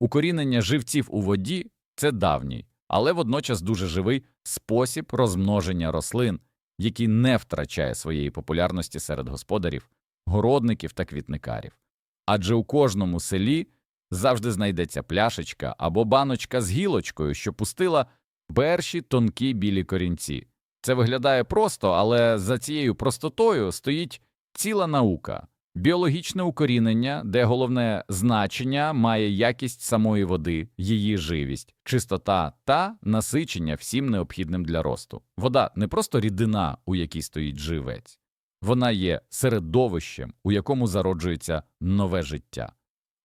Укорінення живців у воді це давній, але водночас дуже живий спосіб розмноження рослин, який не втрачає своєї популярності серед господарів, городників та квітникарів. Адже у кожному селі завжди знайдеться пляшечка або баночка з гілочкою, що пустила перші тонкі білі корінці. Це виглядає просто, але за цією простотою стоїть ціла наука. Біологічне укорінення, де головне значення має якість самої води, її живість, чистота та насичення всім необхідним для росту. Вода не просто рідина, у якій стоїть живець, вона є середовищем, у якому зароджується нове життя.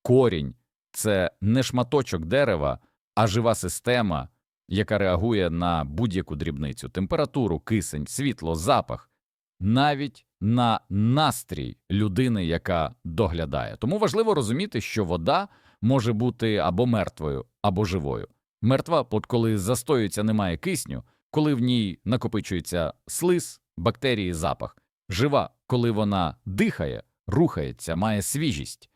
Корінь це не шматочок дерева, а жива система, яка реагує на будь-яку дрібницю, температуру, кисень, світло, запах, навіть на настрій людини, яка доглядає. Тому важливо розуміти, що вода може бути або мертвою, або живою. Мертва, от коли застоюється, немає кисню, коли в ній накопичується слиз, бактерії, запах. Жива, коли вона дихає, рухається, має свіжість,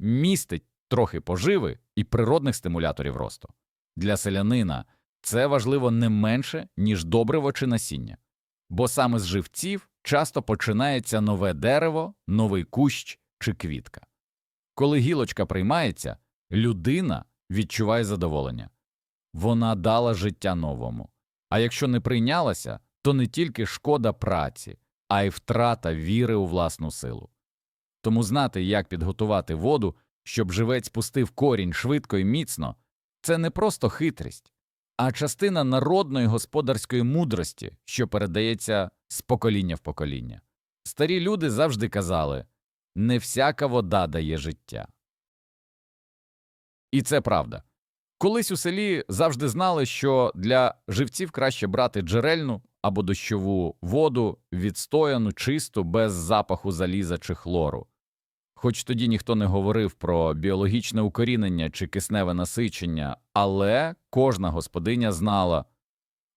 містить трохи поживи і природних стимуляторів росту. Для селянина це важливо не менше, ніж добриво чи насіння, бо саме з живців часто починається нове дерево, новий кущ чи квітка. Коли гілочка приймається, людина відчуває задоволення. Вона дала життя новому. А якщо не прийнялася, то не тільки шкода праці, а й втрата віри у власну силу. Тому знати, як підготувати воду, щоб живець пустив корінь швидко і міцно, це не просто хитрість, а частина народної господарської мудрості, що передається з покоління в покоління. Старі люди завжди казали не всяка вода дає життя. І це правда. Колись у селі завжди знали, що для живців краще брати джерельну або дощову воду, відстояну, чисту, без запаху заліза чи хлору. Хоч тоді ніхто не говорив про біологічне укорінення чи кисневе насичення, але кожна господиня знала,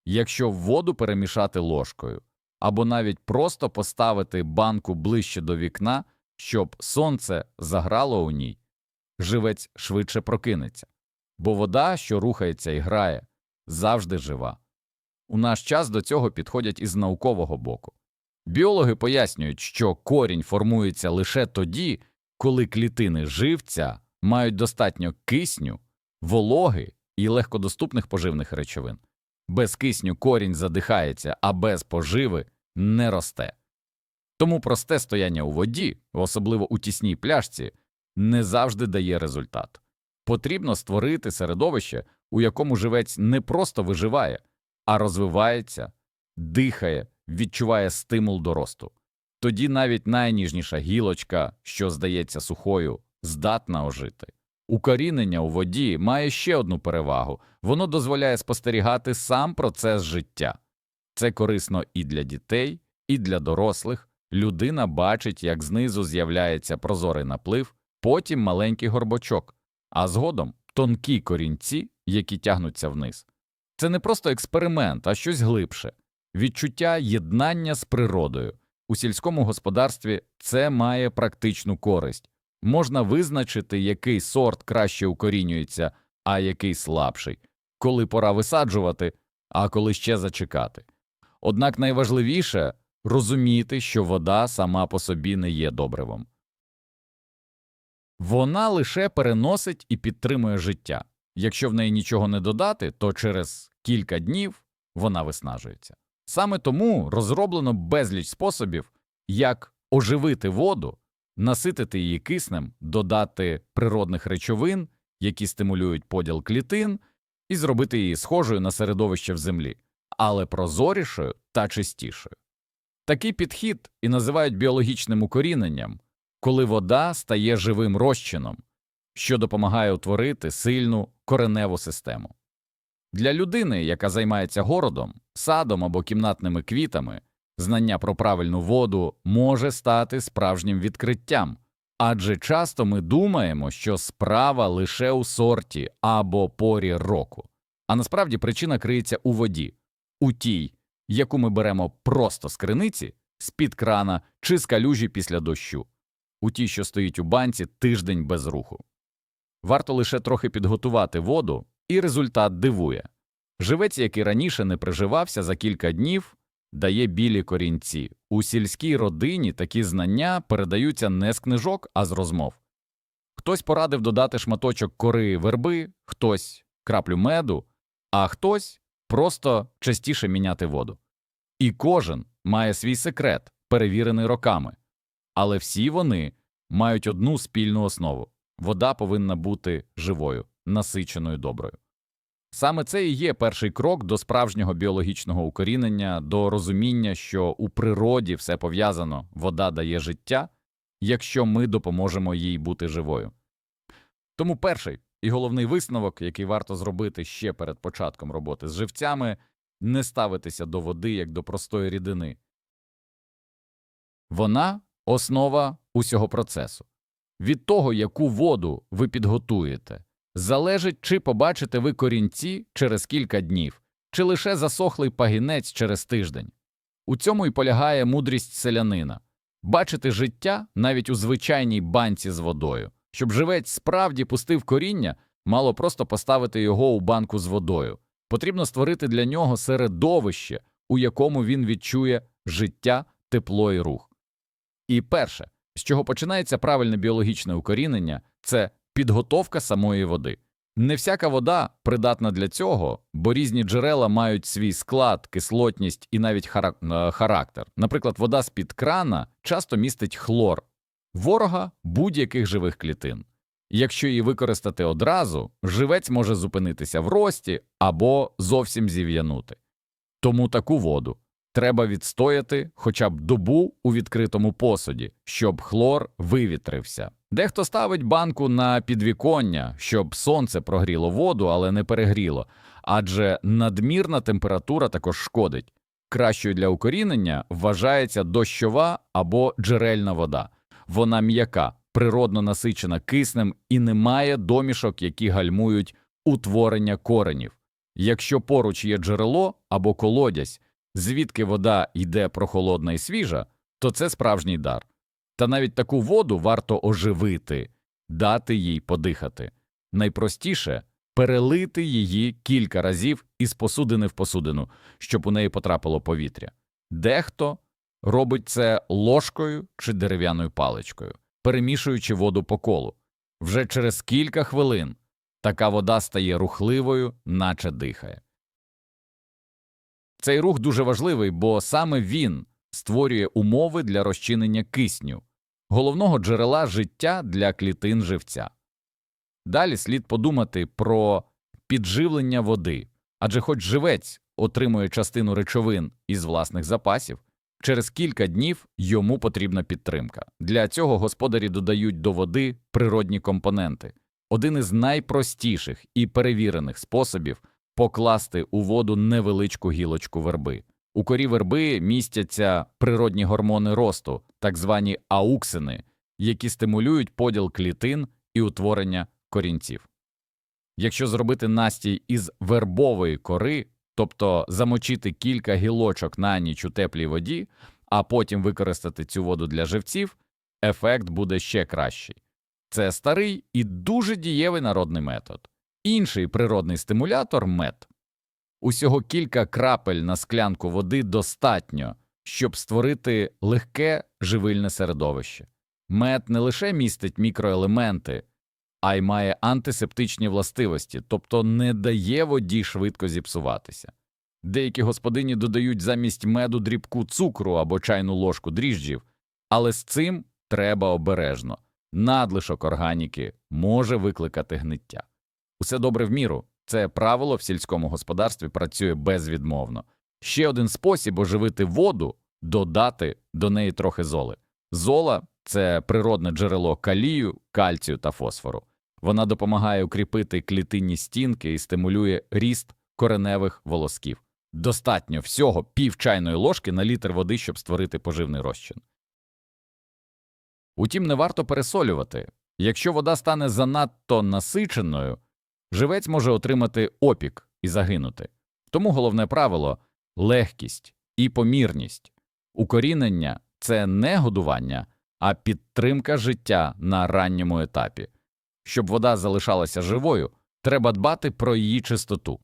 якщо воду перемішати ложкою, або навіть просто поставити банку ближче до вікна, щоб сонце заграло у ній, живець швидше прокинеться, бо вода, що рухається і грає, завжди жива. У наш час до цього підходять із наукового боку. Біологи пояснюють, що корінь формується лише тоді, коли клітини живця мають достатньо кисню, вологи і легкодоступних поживних речовин. Без кисню корінь задихається, а без поживи не росте. Тому просте стояння у воді, особливо у тісній пляшці, не завжди дає результат. Потрібно створити середовище, у якому живець не просто виживає, а розвивається, дихає, відчуває стимул до росту. Тоді навіть найніжніша гілочка, що здається сухою, здатна ожити. Укорінення у воді має ще одну перевагу воно дозволяє спостерігати сам процес життя. Це корисно і для дітей, і для дорослих. Людина бачить, як знизу з'являється прозорий наплив, потім маленький горбочок, а згодом тонкі корінці, які тягнуться вниз. Це не просто експеримент, а щось глибше відчуття єднання з природою. У сільському господарстві це має практичну користь. Можна визначити, який сорт краще укорінюється, а який слабший, коли пора висаджувати, а коли ще зачекати. Однак найважливіше розуміти, що вода сама по собі не є добривом. Вона лише переносить і підтримує життя. Якщо в неї нічого не додати, то через кілька днів вона виснажується. Саме тому розроблено безліч способів, як оживити воду, наситити її киснем, додати природних речовин, які стимулюють поділ клітин, і зробити її схожою на середовище в землі, але прозорішою та чистішою. Такий підхід і називають біологічним укоріненням, коли вода стає живим розчином, що допомагає утворити сильну кореневу систему. Для людини, яка займається городом, садом або кімнатними квітами, знання про правильну воду може стати справжнім відкриттям, адже часто ми думаємо, що справа лише у сорті або порі року, а насправді причина криється у воді, у тій, яку ми беремо просто з криниці, з-під крана чи з калюжі після дощу, у тій, що стоїть у банці тиждень без руху. Варто лише трохи підготувати воду, і результат дивує. Живець, який раніше не приживався за кілька днів, дає білі корінці. У сільській родині такі знання передаються не з книжок, а з розмов. Хтось порадив додати шматочок кори верби, хтось краплю меду, а хтось просто частіше міняти воду. І кожен має свій секрет, перевірений роками. Але всі вони мають одну спільну основу вода повинна бути живою, насиченою доброю. Саме це і є перший крок до справжнього біологічного укорінення, до розуміння, що у природі все пов'язано, вода дає життя, якщо ми допоможемо їй бути живою. Тому перший і головний висновок, який варто зробити ще перед початком роботи з живцями, не ставитися до води як до простої рідини. Вона основа усього процесу. Від того, яку воду ви підготуєте, залежить, чи побачите ви корінці через кілька днів, чи лише засохлий пагінець через тиждень. У цьому й полягає мудрість селянина бачити життя навіть у звичайній банці з водою. Щоб живець справді пустив коріння, мало просто поставити його у банку з водою. Потрібно створити для нього середовище, у якому він відчує життя, тепло і рух. І перше, з чого починається правильне біологічне укорінення, це підготовка самої води. Не всяка вода придатна для цього, бо різні джерела мають свій склад, кислотність і навіть е, характер. Наприклад, вода з-під крана часто містить хлор, ворога будь-яких живих клітин. Якщо її використати одразу, живець може зупинитися в рості або зовсім зів'янути. Тому таку воду треба відстояти хоча б добу у відкритому посуді, щоб хлор вивітрився. Дехто ставить банку на підвіконня, щоб сонце прогріло воду, але не перегріло, адже надмірна температура також шкодить. Кращою для укорінення вважається дощова або джерельна вода. Вона м'яка, природно насичена киснем і не має домішок, які гальмують утворення коренів. Якщо поруч є джерело або колодязь, звідки вода йде прохолодна і свіжа, то це справжній дар. Та навіть таку воду варто оживити, дати їй подихати. Найпростіше перелити її кілька разів із посудини в посудину, щоб у неї потрапило повітря. Дехто робить це ложкою чи дерев'яною паличкою, перемішуючи воду по колу. Вже через кілька хвилин така вода стає рухливою, наче дихає. Цей рух дуже важливий, бо саме він створює умови для розчинення кисню, головного джерела життя для клітин живця. Далі слід подумати про підживлення води, адже хоч живець отримує частину речовин із власних запасів, через кілька днів йому потрібна підтримка. Для цього господарі додають до води природні компоненти. Один із найпростіших і перевірених способів покласти у воду невеличку гілочку верби. У корі верби містяться природні гормони росту, так звані ауксини, які стимулюють поділ клітин і утворення корінців. Якщо зробити настій із вербової кори, тобто замочити кілька гілочок на ніч у теплій воді, а потім використати цю воду для живців, ефект буде ще кращий. Це старий і дуже дієвий народний метод. Інший природний стимулятор мед. Усього кілька крапель на склянку води достатньо, щоб створити легке живильне середовище. Мед не лише містить мікроелементи, а й має антисептичні властивості, тобто не дає воді швидко зіпсуватися. Деякі господині додають замість меду дрібку цукру або чайну ложку дріжджів, але з цим треба обережно. Надлишок органіки може викликати гниття. Усе добре в міру. Це правило в сільському господарстві працює безвідмовно. Ще один спосіб оживити воду додати до неї трохи золи. Зола це природне джерело калію, кальцію та фосфору. Вона допомагає укріпити клітинні стінки і стимулює ріст кореневих волосків. Достатньо всього пів чайної ложки на літр води, щоб створити поживний розчин. Утім, не варто пересолювати. Якщо вода стане занадто насиченою, живець може отримати опік і загинути. Тому головне правило легкість і помірність. Укорінення це не годування, а підтримка життя на ранньому етапі. щоб вода залишалася живою, треба дбати про її чистоту.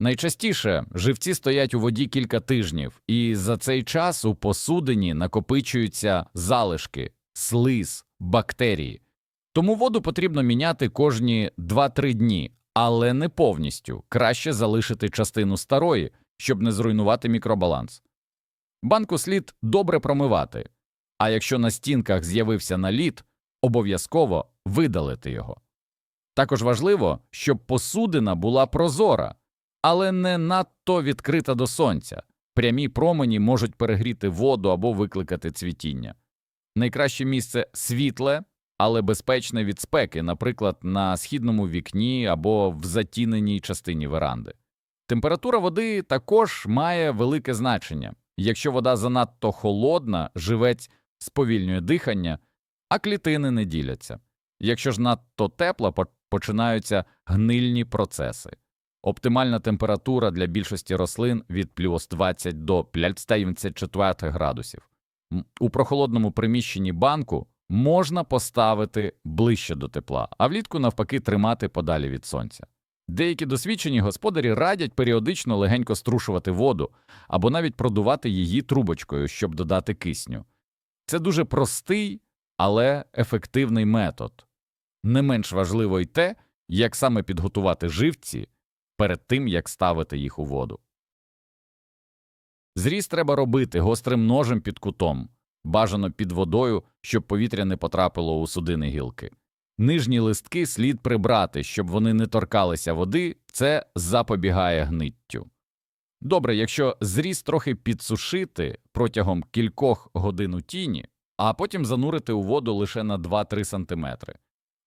Найчастіше живці стоять у воді кілька тижнів, і за цей час у посудині накопичуються залишки, слиз, бактерії. Тому воду потрібно міняти кожні 2-3 дні, але не повністю. Краще залишити частину старої, щоб не зруйнувати мікробаланс. Банку слід добре промивати, а якщо на стінках з'явився наліт, обов'язково видалити його. Також важливо, щоб посудина була прозора, але не надто відкрита до сонця. Прямі промені можуть перегріти воду або викликати цвітіння. Найкраще місце світле, але безпечне від спеки, наприклад, на східному вікні або в затіненій частині веранди. Температура води також має велике значення. Якщо вода занадто холодна, живець сповільнює дихання, а клітини не діляться. Якщо ж надто тепла, починаються гнильні процеси. Оптимальна температура для більшості рослин від плюс 20 до 54 градусів. У прохолодному приміщенні банку можна поставити ближче до тепла, а влітку навпаки тримати подалі від сонця. Деякі досвідчені господарі радять періодично легенько струшувати воду або навіть продувати її трубочкою, щоб додати кисню. Це дуже простий, але ефективний метод. Не менш важливо й те, як саме підготувати живці перед тим, як ставити їх у воду. Зріз треба робити гострим ножем під кутом, бажано під водою, щоб повітря не потрапило у судини гілки. Нижні листки слід прибрати, щоб вони не торкалися води, це запобігає гниттю. Добре, якщо зріз трохи підсушити протягом кількох годин у тіні, а потім занурити у воду лише на 2-3 см.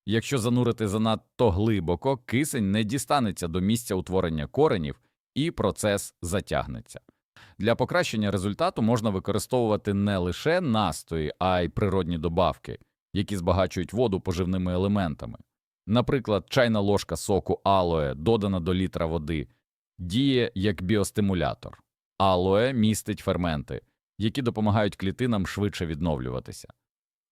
Якщо занурити занадто глибоко, кисень не дістанеться до місця утворення коренів і процес затягнеться. Для покращення результату можна використовувати не лише настої, а й природні добавки, які збагачують воду поживними елементами. Наприклад, чайна ложка соку алоe, додана до літра води, діє як біостимулятор. Алоe містить ферменти, які допомагають клітинам швидше відновлюватися.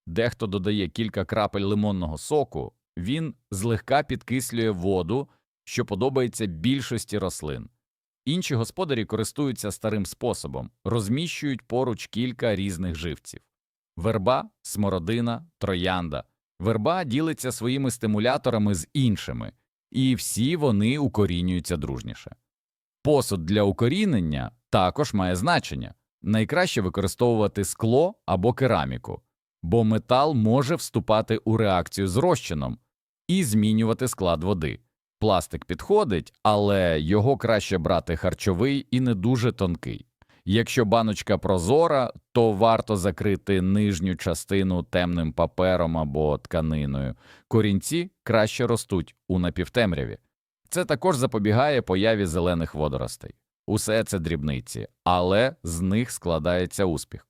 Дехто додає кілька крапель лимонного соку, він злегка підкислює воду, що подобається більшості рослин. Інші господарі користуються старим способом, розміщують поруч кілька різних живців. Верба, смородина, троянда. Верба ділиться своїми стимуляторами з іншими, і всі вони укорінюються дружніше. Посуд для укорінення також має значення. Найкраще використовувати скло або кераміку, бо метал може вступати у реакцію з розчином і змінювати склад води. Пластик підходить, але його краще брати харчовий і не дуже тонкий. Якщо баночка прозора, то варто закрити нижню частину темним папером або тканиною. Корінці краще ростуть у напівтемряві. Це також запобігає появі зелених водоростей. Усе це дрібниці, але з них складається успіх.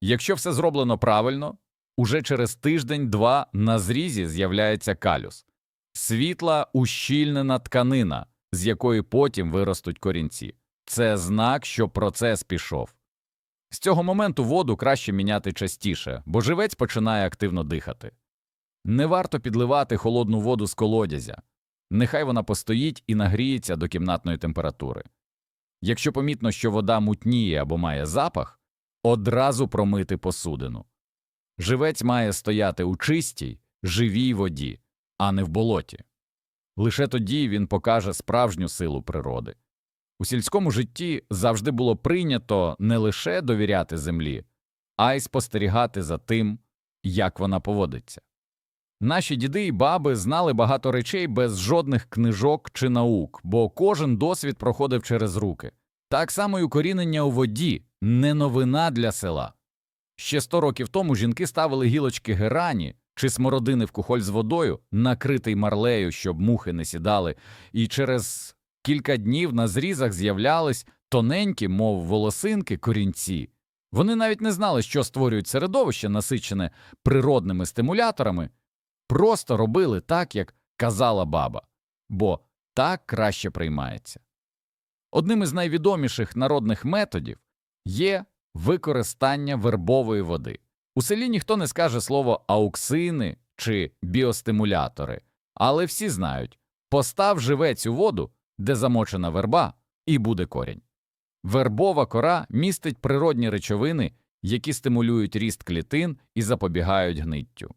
Якщо все зроблено правильно, уже через тиждень-два на зрізі з'являється калюс світла ущільнена тканина, з якої потім виростуть корінці. Це знак, що процес пішов. З цього моменту воду краще міняти частіше, бо живець починає активно дихати. Не варто підливати холодну воду з колодязя, нехай вона постоїть і нагріється до кімнатної температури. Якщо помітно, що вода мутніє або має запах, одразу промити посудину. Живець має стояти у чистій, живій воді, а не в болоті. Лише тоді він покаже справжню силу природи. У сільському житті завжди було прийнято не лише довіряти землі, а й спостерігати за тим, як вона поводиться. Наші діди і баби знали багато речей без жодних книжок чи наук, бо кожен досвід проходив через руки. Так само й укорінення у воді не новина для села. Ще сто років тому жінки ставили гілочки герані чи смородини в кухоль з водою, накритий марлею, щоб мухи не сідали, і через кілька днів на зрізах з'являлись тоненькі, мов волосинки, корінці. Вони навіть не знали, що створюють середовище, насичене природними стимуляторами, просто робили так, як казала баба, бо так краще приймається. Одним із найвідоміших народних методів є використання вербової води. У селі ніхто не скаже слово ауксини чи біостимулятори, але всі знають постав живець у воду, де замочена верба, і буде корінь. Вербова кора містить природні речовини, які стимулюють ріст клітин і запобігають гниттю.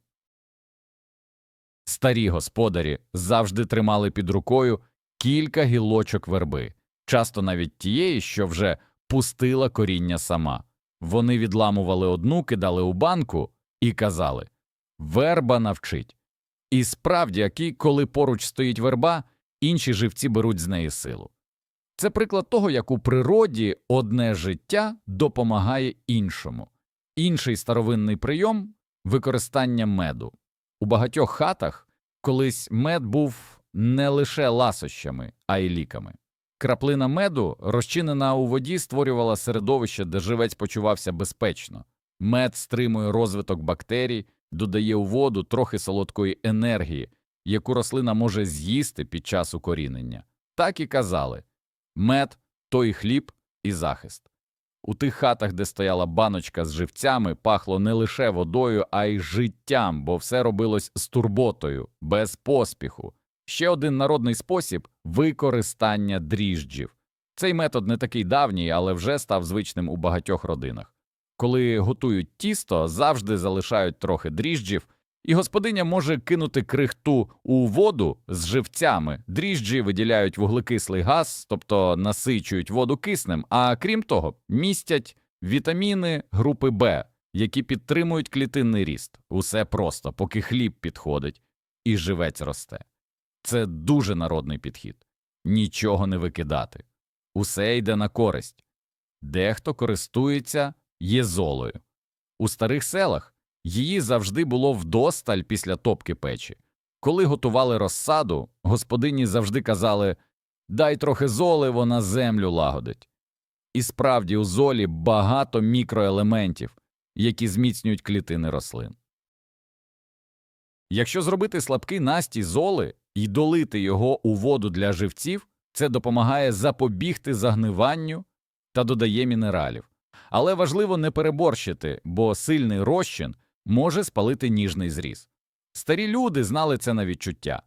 Старі господарі завжди тримали під рукою кілька гілочок верби, часто навіть тієї, що вже пустила коріння сама. Вони відламували одну, кидали у банку і казали Верба навчить. І справді, які, коли поруч стоїть верба, інші живці беруть з неї силу. Це приклад того, як у природі одне життя допомагає іншому. Інший старовинний прийом використання меду. У багатьох хатах колись мед був не лише ласощами, а й ліками. Краплина меду, розчинена у воді, створювала середовище, де живець почувався безпечно. Мед стримує розвиток бактерій, додає у воду трохи солодкої енергії, яку рослина може з'їсти під час укорінення. Так і казали мед той хліб і захист. У тих хатах, де стояла баночка з живцями, пахло не лише водою, а й життям, бо все робилось з турботою, без поспіху. Ще один народний спосіб використання дріжджів. Цей метод не такий давній, але вже став звичним у багатьох родинах. Коли готують тісто, завжди залишають трохи дріжджів, і господиня може кинути крихту у воду з живцями. Дріжджі виділяють вуглекислий газ, тобто насичують воду киснем, а крім того, містять вітаміни групи Б, які підтримують клітинний ріст. Усе просто, поки хліб підходить і живець росте. Це дуже народний підхід. Нічого не викидати. Усе йде на користь. Дехто користується єзолою. У старих селах її завжди було вдосталь після топки печі. Коли готували розсаду, господині завжди казали Дай трохи золи, вона землю лагодить. І справді у золі багато мікроелементів, які зміцнюють клітини рослин. Якщо зробити слабкий настій золи і долити його у воду для живців, це допомагає запобігти загниванню та додає мінералів. Але важливо не переборщити, бо сильний розчин може спалити ніжний зріз. Старі люди знали це на відчуття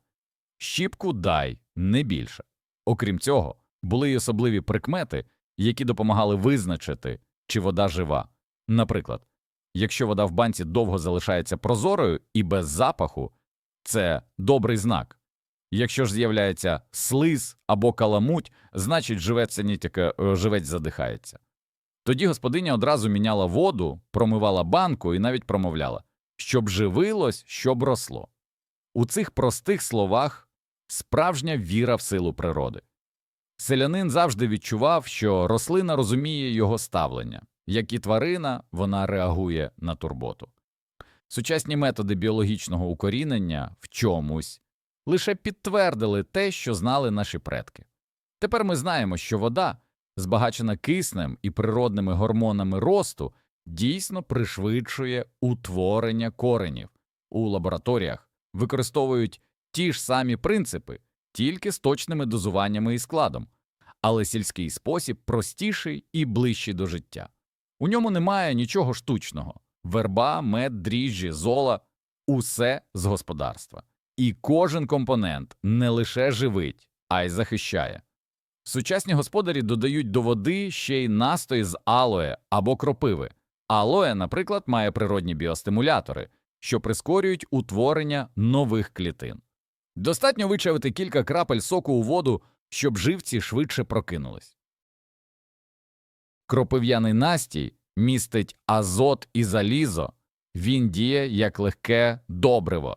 щіпку дай, не більше. Окрім цього, були й особливі прикмети, які допомагали визначити, чи вода жива. Наприклад, якщо вода в банці довго залишається прозорою і без запаху, це добрий знак. Якщо ж з'являється слиз або каламуть, значить живець тільки живець задихається. Тоді господиня одразу міняла воду, промивала банку і навіть промовляла щоб живилось, щоб росло. У цих простих словах справжня віра в силу природи. Селянин завжди відчував, що рослина розуміє його ставлення, як і тварина, вона реагує на турботу. Сучасні методи біологічного укорінення в чомусь лише підтвердили те, що знали наші предки. Тепер ми знаємо, що вода, збагачена киснем і природними гормонами росту, дійсно пришвидшує утворення коренів. У лабораторіях використовують ті ж самі принципи, тільки з точними дозуваннями і складом, але сільський спосіб простіший і ближчий до життя. У ньому немає нічого штучного верба, мед, дріжджі, зола усе з господарства. І кожен компонент не лише живить, а й захищає. Сучасні господарі додають до води ще й настой з алоє або кропиви. Алоє, наприклад, має природні біостимулятори, що прискорюють утворення нових клітин. Достатньо вичавити кілька крапель соку у воду, щоб живці швидше прокинулись. Кропив'яний настій містить азот і залізо, він діє як легке добриво.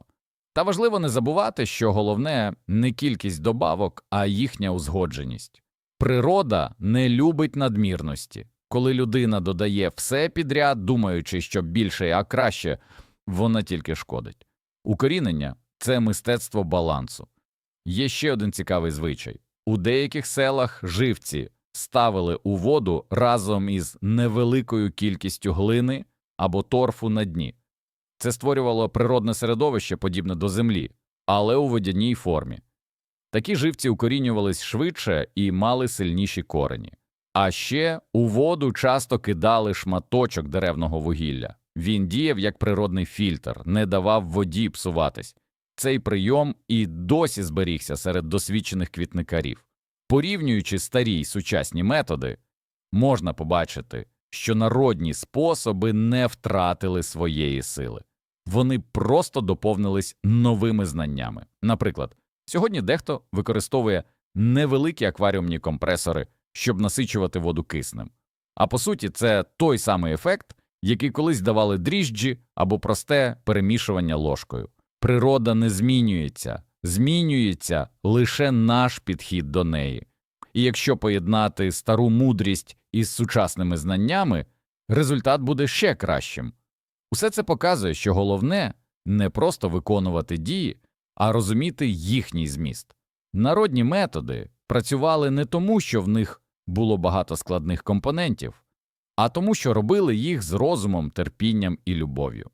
Та важливо не забувати, що головне не кількість добавок, а їхня узгодженість. Природа не любить надмірності. Коли людина додає все підряд, думаючи, що більше, а краще, вона тільки шкодить. Укорінення це мистецтво балансу. Є ще один цікавий звичай у деяких селах живці ставили у воду разом із невеликою кількістю глини або торфу на дні. Це створювало природне середовище, подібне до землі, але у водяній формі. Такі живці укорінювались швидше і мали сильніші корені. А ще у воду часто кидали шматочок деревного вугілля. Він діяв як природний фільтр, не давав воді псуватись. Цей прийом і досі зберігся серед досвідчених квітникарів. Порівнюючи старі й сучасні методи, можна побачити, що народні способи не втратили своєї сили. Вони просто доповнились новими знаннями. Наприклад, сьогодні дехто використовує невеликі акваріумні компресори, щоб насичувати воду киснем. А по суті, це той самий ефект, який колись давали дріжджі або просте перемішування ложкою. Природа не змінюється, змінюється лише наш підхід до неї. І якщо поєднати стару мудрість із сучасними знаннями, результат буде ще кращим. Усе це показує, що головне не просто виконувати дії, а розуміти їхній зміст. Народні методи працювали не тому, що в них було багато складних компонентів, а тому, що робили їх з розумом, терпінням і любов'ю.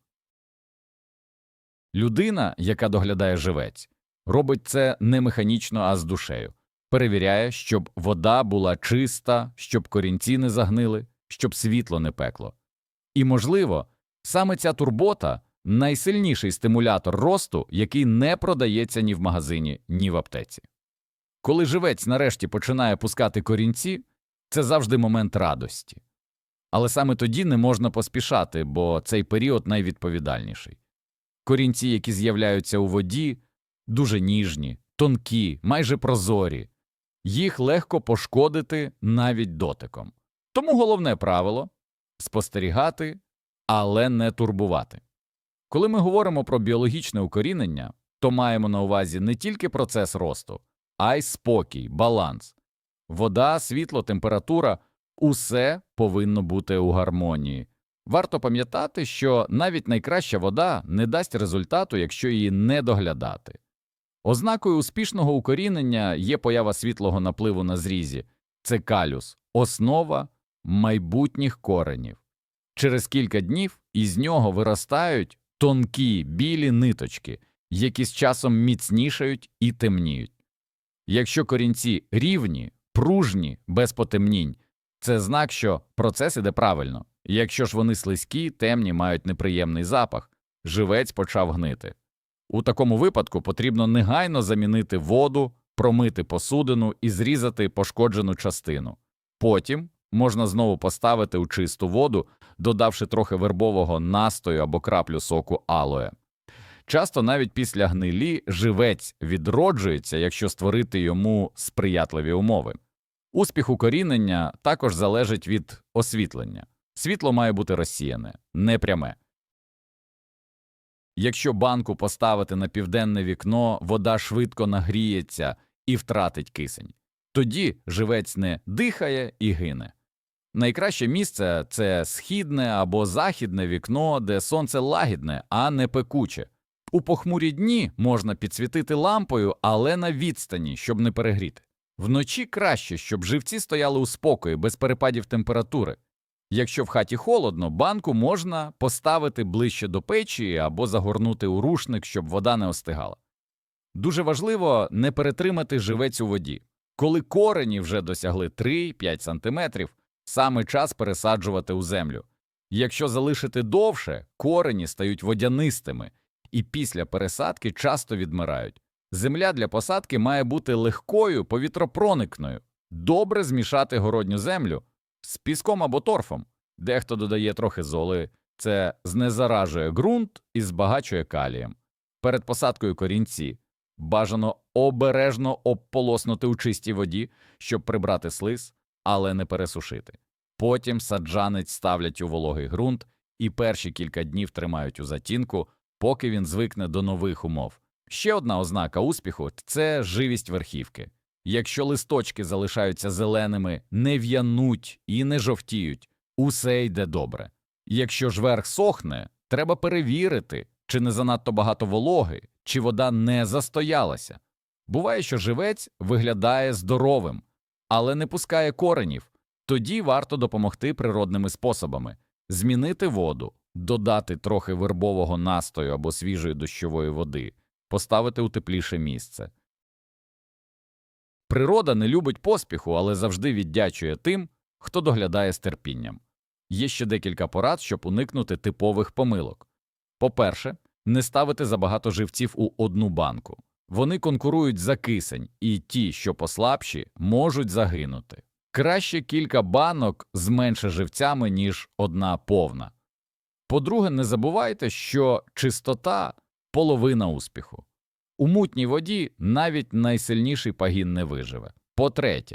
Людина, яка доглядає живець, робить це не механічно, а з душею. Перевіряє, щоб вода була чиста, щоб корінці не загнили, щоб світло не пекло. І, можливо, саме ця турбота найсильніший стимулятор росту, який не продається ні в магазині, ні в аптеці. Коли живець нарешті починає пускати корінці, це завжди момент радості. Але саме тоді не можна поспішати, бо цей період найвідповідальніший. Корінці, які з'являються у воді, дуже ніжні, тонкі, майже прозорі, їх легко пошкодити навіть дотиком. Тому головне правило спостерігати, але не турбувати. Коли ми говоримо про біологічне укорінення, то маємо на увазі не тільки процес росту, а й спокій, баланс. Вода, світло, температура усе повинно бути у гармонії. Варто пам'ятати, що навіть найкраща вода не дасть результату, якщо її не доглядати. Ознакою успішного укорінення є поява світлого напливу на зрізі це калюс, основа майбутніх коренів. Через кілька днів із нього виростають тонкі білі ниточки, які з часом міцнішають і темніють. Якщо корінці рівні, пружні, без потемнінь, це знак, що процес іде правильно. Якщо ж вони слизькі, темні, мають неприємний запах, живець почав гнити. У такому випадку потрібно негайно замінити воду, промити посудину і зрізати пошкоджену частину. Потім можна знову поставити у чисту воду, додавши трохи вербового настою або краплю соку алоє. Часто навіть після гнилі живець відроджується, якщо створити йому сприятливі умови. Успіх укорінення також залежить від освітлення. Світло має бути розсіяне, не пряме. Якщо банку поставити на південне вікно, вода швидко нагріється і втратить кисень. Тоді живець не дихає і гине. Найкраще місце це східне або західне вікно, де сонце лагідне, а не пекуче. У похмурі дні можна підсвітити лампою, але на відстані, щоб не перегріти. Вночі краще, щоб живці стояли у спокої, без перепадів температури. Якщо в хаті холодно, банку можна поставити ближче до печі або загорнути у рушник, щоб вода не остигала. Дуже важливо не перетримати живець у воді. Коли корені вже досягли 3-5 см, саме час пересаджувати у землю. Якщо залишити довше, корені стають водянистими і після пересадки часто відмирають. Земля для посадки має бути легкою, повітропроникною, добре змішати городню землю з піском або торфом. Дехто додає трохи золи, це знезаражує ґрунт і збагачує калієм. Перед посадкою корінці бажано обережно обполоснути у чистій воді, щоб прибрати слиз, але не пересушити. Потім саджанець ставлять у вологий ґрунт і перші кілька днів тримають у затінку, поки він звикне до нових умов. Ще одна ознака успіху це живість верхівки. Якщо листочки залишаються зеленими, не в'януть і не жовтіють, усе йде добре. Якщо ж верх сохне, треба перевірити, чи не занадто багато вологи, чи вода не застоялася. Буває, що живець виглядає здоровим, але не пускає коренів. Тоді варто допомогти природними способами змінити воду, додати трохи вербового настою або свіжої дощової води, поставити у тепліше місце. Природа не любить поспіху, але завжди віддячує тим, хто доглядає з терпінням. Є ще декілька порад, щоб уникнути типових помилок. По-перше, не ставити забагато живців у одну банку. Вони конкурують за кисень, і ті, що послабші, можуть загинути. Краще кілька банок з менше живцями, ніж одна повна. По-друге, не забувайте, що чистота – половина успіху. У мутній воді навіть найсильніший пагін не виживе. По-третє,